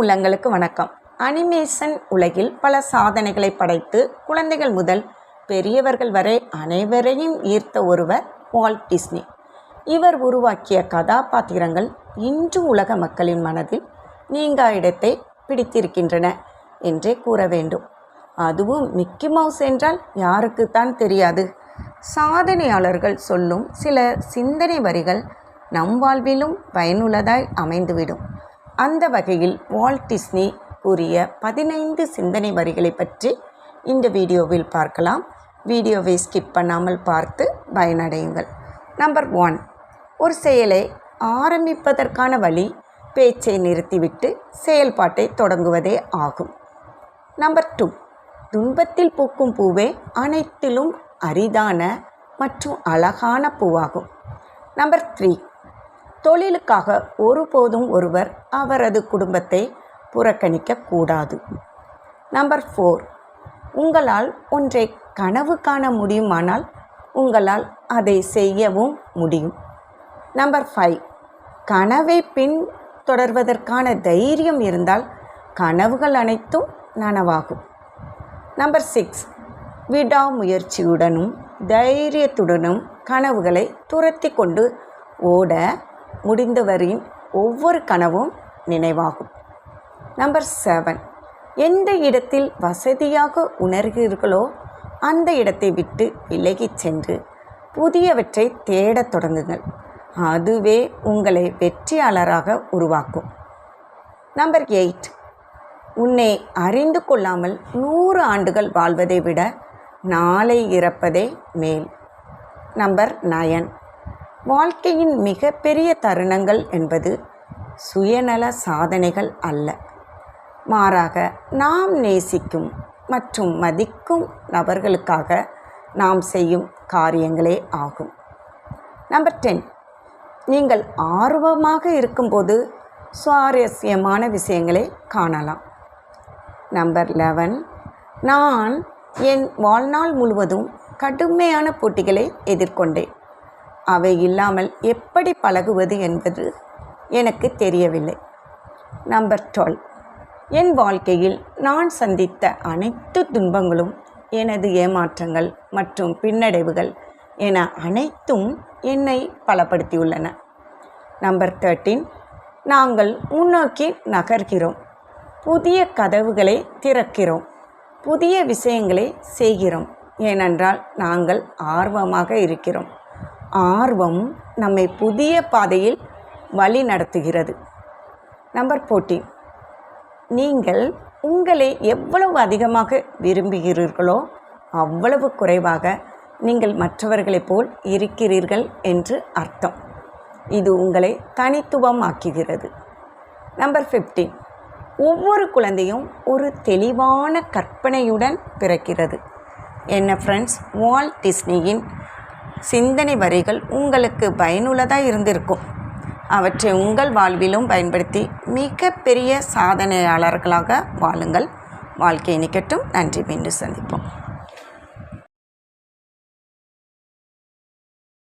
உள்ளங்களுக்கு வணக்கம். அனிமேஷன் உலகில் பல சாதனைகளை படைத்து குழந்தைகள் முதல் பெரியவர்கள் வரை அனைவரையும் ஈர்த்த ஒருவர் வால்ட் டிஸ்னி. இவர் உருவாக்கிய கதாபாத்திரங்கள் இன்று உலக மக்களின் மனதில் நீங்கா இடத்தை பிடித்திருக்கின்றன என்றே கூற வேண்டும். அதுவும் மிக்கி மவுஸ் என்றால் யாருக்குத்தான் தெரியாது. சாதனையாளர்கள் சொல்லும் சில சிந்தனை வரிகள் நம் வாழ்விலும் பயனுள்ளதாய் அமைந்துவிடும். அந்த வகையில் வால்ட் டிஸ்னி கூறிய பதினைந்து சிந்தனை வரிகளை பற்றி இந்த வீடியோவில் பார்க்கலாம். வீடியோவை ஸ்கிப் பண்ணாமல் பார்த்து பயனடையுங்கள். நம்பர் ஒன் ஒரு செயலை ஆரம்பிப்பதற்கான வழி பேச்சை நிறுத்திவிட்டு செயல்பாட்டை தொடங்குவதே ஆகும். நம்பர் டூ துன்பத்தில் பூக்கும் பூவே அனைத்திலும் அரிதான மற்றும் அழகான பூவாகும். நம்பர் த்ரீ தொழிலுக்காக ஒருபோதும் ஒருவர் அவரது குடும்பத்தை புறக்கணிக்கக்கூடாது. Number four. உங்களால் ஒன்றை கனவு காண முடியுமானால் உங்களால் அதை செய்யவும் முடியும். Number five. கனவை பின் தொடர்வதற்கான தைரியம் இருந்தால் கனவுகள் அனைத்தும் நனவாகும். Number six. விடாமுயற்சியுடனும் தைரியத்துடனும் கனவுகளை துரத்தி கொண்டு ஓட முடிந்தவரின் ஒவ்வொரு கனவும் நினைவாகும். நம்பர் செவன் எந்த இடத்தில் வசதியாக உணர்கிறீர்களோ அந்த இடத்தை விட்டு விலகிச் சென்று புதியவற்றை தேடத் தொடங்குங்கள். அதுவே உங்களை வெற்றியாளராக உருவாக்கும். நம்பர் எயிட் உன்னை அறிந்து கொள்ளாமல் நூறு ஆண்டுகள் வாழ்வதை விட நாளை இறப்பதே மேல். நம்பர் நயன் வாழ்க்கையின் மிகப்பெரிய தருணங்கள் என்பது சுயநல சாதனைகள் அல்ல. மாறாக நாம் நேசிக்கும் மற்றும் மதிக்கும் நபர்களுக்காக நாம் செய்யும் காரியங்களே ஆகும். Number ten. நீங்கள் ஆர்வமாக இருக்கும்போது சுவாரஸ்யமான விஷயங்களை காணலாம். Number eleven. நான் என் வாழ்நாள் முழுவதும் கடுமையான போட்டிகளை எதிர்கொண்டேன். அவை இல்லாமல் எப்படி பழகுவது என்பது எனக்கு தெரியவில்லை. நம்பர் டுவெல் என் வாழ்க்கையில் நான் சந்தித்த அனைத்து துன்பங்களும் எனது ஏமாற்றங்கள் மற்றும் பின்னடைவுகள் என அனைத்தும் என்னை பலப்படுத்தியுள்ளன. நம்பர் தேர்ட்டீன் நாங்கள் முன்னோக்கி நகர்கிறோம். புதிய கதவுகளை திறக்கிறோம். புதிய விஷயங்களை செய்கிறோம். ஏனென்றால் நாங்கள் ஆர்வமாக இருக்கிறோம். ஆர்வம் நம்மை புதிய பாதையில் வழி நடத்துகிறது. நம்பர் ஃபோர்டீன் நீங்கள் உங்களை எவ்வளவு அதிகமாக விரும்புகிறீர்களோ அவ்வளவு குறைவாக நீங்கள் மற்றவர்களைப் போல் இருக்கிறீர்கள் என்று அர்த்தம். இது உங்களை தனித்துவமாக்குகிறது. நம்பர் ஃபிஃப்டீன் ஒவ்வொரு குழந்தையும் ஒரு தெளிவான கற்பனையுடன் பிறக்கிறது. என்ன ஃப்ரெண்ட்ஸ் வால்ட் டிஸ்னியின் சிந்தனை வரிகள் உங்களுக்கு பயனுள்ளதாக இருந்திருக்கும். அவற்றை உங்கள் வாழ்விலும் பயன்படுத்தி மிகப்பெரிய சாதனையாளர்களாக வாழுங்கள். வாழ்க்கை நிக்கட்டும் நன்றி. மீண்டும் சந்திப்போம்.